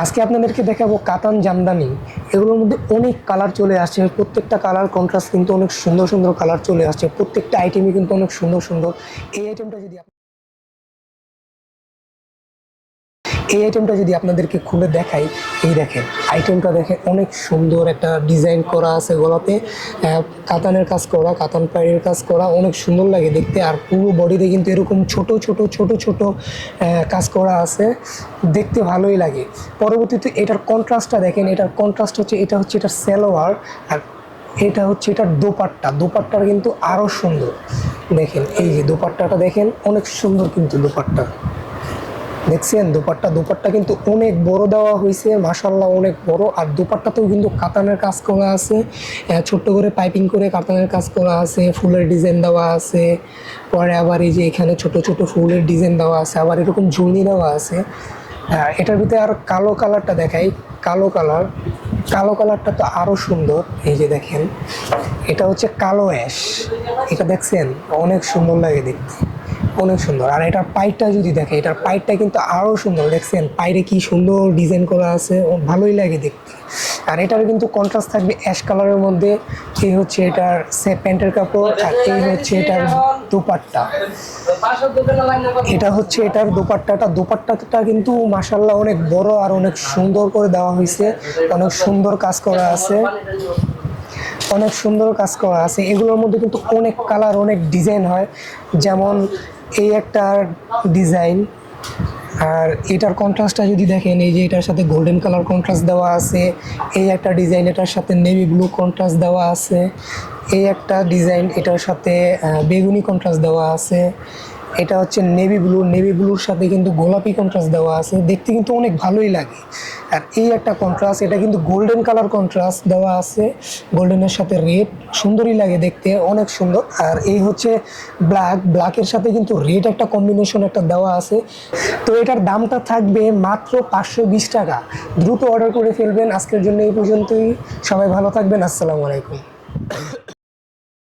আজকে আপনাদেরকে দেখাবো কাতান জামদানি। এগুলোর মধ্যে অনেক কালার চলে আসছে। প্রত্যেকটা কালার কন্ট্রাস্ট কিন্তু অনেক সুন্দর সুন্দর কালার চলে আসছে। প্রত্যেকটা আইটেমই কিন্তু অনেক সুন্দর সুন্দর। এই আইটেমটা যদি এই আইটেমটা যদি আপনাদেরকে খুলে দেখাই, এই দেখেন আইটেমটা দেখেন অনেক সুন্দর একটা ডিজাইন করা আছে গলাতে। কাতানের কাজ করা, কাতান পায়ের কাজ করা, অনেক সুন্দর লাগে দেখতে। আর পুরো বডিতে কিন্তু এরকম ছোট ছোট ছোট ছোট কাজ করা আছে। দেখতে ভালোই লাগে। পরবর্তীতে এটার কন্ট্রাস্টটা দেখেন, এটার কন্ট্রাস্ট হচ্ছে, এটা হচ্ছে এটার সেলোয়ার, আর এটা হচ্ছে এটার দোপাট্টা। দোপাট্টার কিন্তু আরও সুন্দর। দেখেন, এই যে দোপাট্টাটা দেখেন, অনেক সুন্দর কিন্তু দোপাট্টা। দেখছেন, দুপাট্টা দুপাট্টা কিন্তু অনেক বড় দেওয়া হয়েছে মাসাল্লাহ অনেক বড়। আর দুপাট্টাতেও কিন্তু কাতানের কাজ করা আছে ছোট্ট করে পাইপিং করে কাতানের কাজ করা আছে, ফুলের ডিজাইন দেওয়া আছে। পরে আবার এই যে এখানে ছোট ছোট ফুলের ডিজাইন দেওয়া আছে, আবার এরকম ঝুলনি দেওয়া আছে। এটার ভিতরে আর কালো কালারটা দেখাই, কালো কালার। কালো কালারটা তো আরও সুন্দর, এই যে দেখেন। এটা হচ্ছে কালো অ্যাশ। এটা দেখছেন? অনেক সুন্দর লাগে দেখতে। অনেক সুন্দর। আর এটার পাইপটা যদি দেখে, এটার পাইপটা কিন্তু আরও সুন্দর। দেখছেন, পাইরে কি সুন্দর ডিজাইন করা আছে ভালোই লাগে দেখতে। আর এটার কিন্তু কন্ট্রাস্ট থাকবে অ্যাশ কালারের মধ্যে। এই হচ্ছে এটার সে প্যান্টের কাপড়, আর এই হচ্ছে এটার দুপাট্টা। এটা হচ্ছে এটার দোপাট্টাটা। দোপাট্টাটা কিন্তু মাসাল্লাহ অনেক বড় আর অনেক সুন্দর করে দেওয়া হয়েছে। অনেক সুন্দর কাজ করা আছে। অনেক সুন্দর কাজ করা আছে। এগুলোর মধ্যে কিন্তু অনেক কালার অনেক ডিজাইন হয়। যেমন এই একটা ডিজাইন আর এটার কন্ট্রাস্টটা যদি দেখেন, এই যে এটার সাথে গোল্ডেন কালার কন্ট্রাস্ট দেওয়া আছে, এই একটা ডিজাইন এটার সাথে নেভি ব্লু কন্ট্রাস্ট দেওয়া আছে, এই একটা ডিজাইন এটার সাথে বেগুনি কন্ট্রাস্ট দেওয়া আছে এটা হচ্ছে নেভি ব্লু নেভি ব্লুর সাথে কিন্তু গোলাপি কন্ট্রাস্ট দেওয়া আছে। দেখতে কিন্তু অনেক ভালোই লাগে। আর এই একটা কন্ট্রাস্ট এটা কিন্তু গোল্ডেন কালার কন্ট্রাস্ট দেওয়া আছে। গোল্ডেনের সাথে রেড সুন্দরই লাগে দেখতে, অনেক সুন্দর। আর এই হচ্ছে ব্ল্যাক ব্ল্যাকের সাথে কিন্তু রেড একটা কম্বিনেশন একটা দেওয়া আছে। তো এটার দামটা থাকবে মাত্র পাঁচশো বিশ টাকা। দ্রুত অর্ডার করে ফেলবেন। আজকের জন্য এই পর্যন্তই। সবাই ভালো থাকবেন। আসসালামু আলাইকুম।